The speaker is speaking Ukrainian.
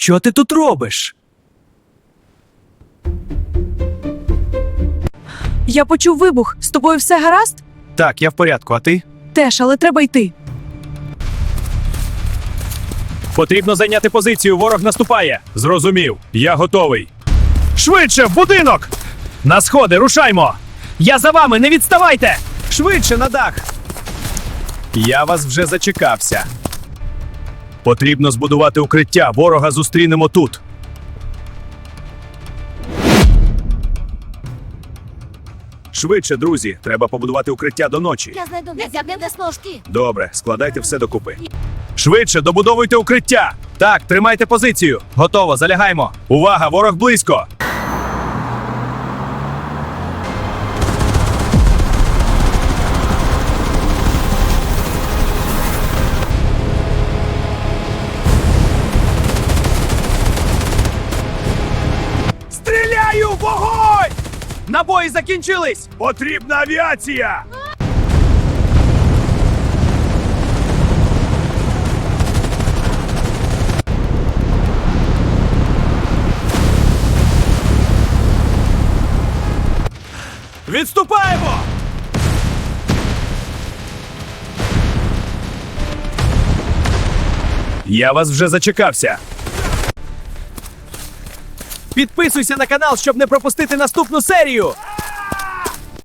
Що ти тут робиш? Я почув вибух. З тобою все гаразд? Так, я в порядку, а ти? Теж, але треба йти. Потрібно зайняти позицію. Ворог наступає. Зрозумів. Я готовий. Швидше в будинок! На сходи, рушаймо! Я за вами, не відставайте! Швидше на дах! Я вас вже зачекався. Потрібно збудувати укриття. Ворога зустрінемо тут. Швидше, друзі, треба побудувати укриття до ночі. Я знайду незябне сножки. Добре, складайте все докупи. Швидше добудовуйте укриття. Так, тримайте позицію. Готово, залягаймо. Увага, ворог близько. Вогонь! Набої закінчились! Потрібна авіація! Відступаємо! Я вас вже зачекався. Підписуйся на канал, щоб не пропустити наступну серію.